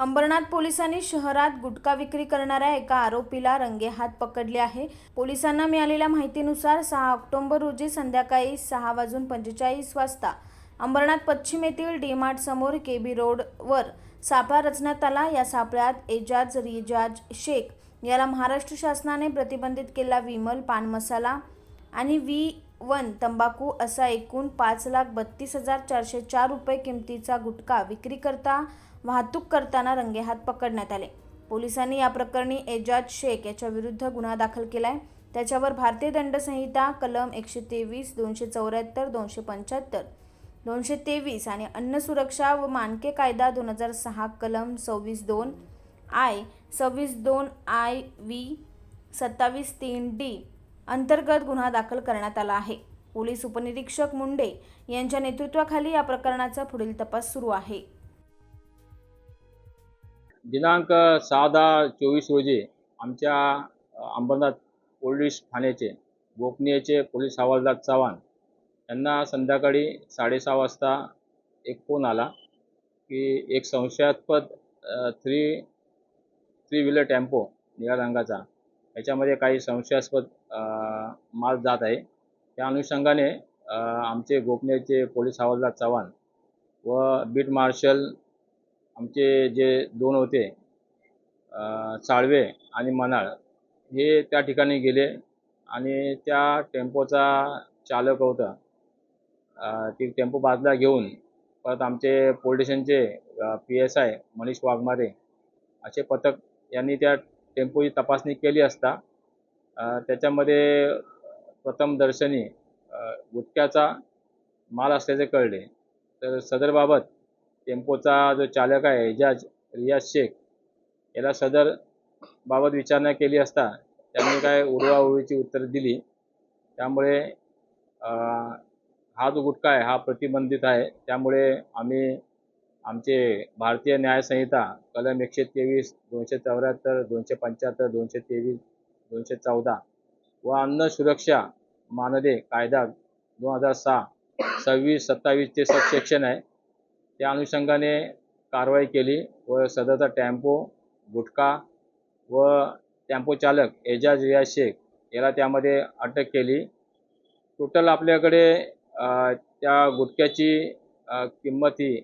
अंबरनाथ पोलिसांनी शहरात गुटखा विक्री करणाऱ्या एका आरोपीला रंगेहात पकडले आहे. पोलिसांना मिळालेल्या माहितीनुसार सहा ऑक्टोबर रोजी संध्याकाळी सहा वाजून पंचेचाळीस वाजता अंबरनाथ पश्चिम येथील डीमार्ट समोर केबी रोडवर सापळा रचण्यात आला. या सापळ्यात एजाज रिजाज शेख याला महाराष्ट्र शासनाने प्रतिबंधित केला विमल पान मसाला आणि व्ही वन तंबाखू असा एकूण पाच लाख बत्तीस हजार चारशे चार रुपये किमतीचा गुटखा विक्री करता वाहतूक करताना रंगेहात पकडण्यात आले. पोलिसांनी या प्रकरणी एजाज शेख याच्या विरुद्ध गुन्हा दाखल केला आहे त्याच्यावर भारतीय दंड संहिता कलम एकशे तेवीस दोनशे चौऱ्याहत्तर दोनशे पंच्याहत्तर दोनशे तेवीस आणि अन्न सुरक्षा व मानके कायदा दोन हजार सहा कलम सव्वीस दोन आय सव्वीस दोन आय व्ही सत्तावीस तीन डी अंतर्गत गुन्हा दाखल करण्यात आला आहे. पोलीस उपनिरीक्षक मुंडे यांच्या नेतृत्वाखाली या प्रकरणाचा पुढील तपास सुरू आहे. दिनांक सहा दहा चोवीस रोजी आमच्या अंबरनाथ पोलीस ठाण्याचे गोपनीयचे पोलीस हवालदार चव्हाण यांना संध्याकाळी साडेसहा वाजता एक फोन आला की एक संशयास्पद थ्री थ्री व्हीलर टेम्पो निळ्या रंगाचा याच्यामध्ये काही संशयास्पद माल जात आहे. त्या अनुषंगाने आमचे गोपनीयचे पोलीस हवालदार चव्हाण व बीट मार्शल आमचे जे दोन होते साळवे आणि मनाळ हे त्या ठिकाणी गेले आणि त्या टेम्पोचा चालक होता. ती टेम्पो बाजला घेऊन परत आमचे पोलीस स्टेशनचे P S I Manish Waghmare असे पथक यांनी त्या टेम्पोची तपासणी केली असता त्याच्यामध्ये प्रथम दर्शनी गुटख्याचा माल असल्याचे कळले. तर सदरबाबत टेम्पोचा जो चालक आहे एजाज रियाज शेख याला सदर बाबत विचारणा केली असता त्यांनी काय उडवाउडवीची उत्तरं दिली. त्यामुळे हा जो गुटखा आहे हा प्रतिबंधित आहे. त्यामुळे आम्ही आमचे भारतीय न्यायसंहिता कलम एकशे तेवीस दोनशे चौऱ्याहत्तर दोनशे पंच्याहत्तर दोनशे तेवीस दोनशे चौदा व अन्न सुरक्षा मानदे कायदा दोन हजार सहा सव्वीस सत्तावीसचे सब सेक्शन आहे त्या अनुषंगाने कारवाई केली व सदरचा टेम्पो गुटखा व टेम्पो चालक एजाज रियाज शेख याला त्यामध्ये अटक केली. टोटल आपल्याकडे त्या गुटख्याची किंमत ही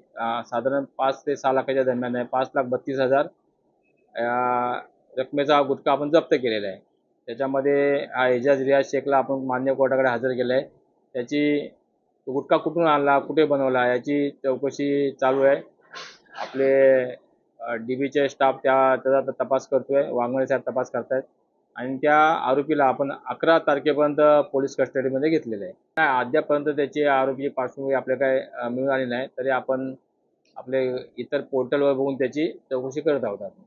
साधारण पाच ते सहा लाखाच्या दरम्यान आहे. पाच लाख बत्तीस हजार रकमेचा गुटखा आपण जप्त केलेला आहे. त्याच्यामध्ये हा एजाज रियाज शेखला आपण मान्य कोर्टाकडे हजर केलं आहे त्याची तो गुटखा कुठून आणला कुठे बनवला याची चौकशी चालू आहे. आपले डी बीचे स्टाफ त्या त्याचा तपास करतो आहे वाघमळे साहेब तपास करतायत. आणि त्या आरोपीला आपण अकरा तारखेपर्यंत पोलीस कस्टडीमध्ये घेतलेलं आहे. नाही अद्यापर्यंत त्याची आरोपीची पार्श्वभूमी आपल्या काय मिळून आली नाही तरी आपण आपले इतर पोर्टलवर बघून त्याची चौकशी करत आहोत आपण.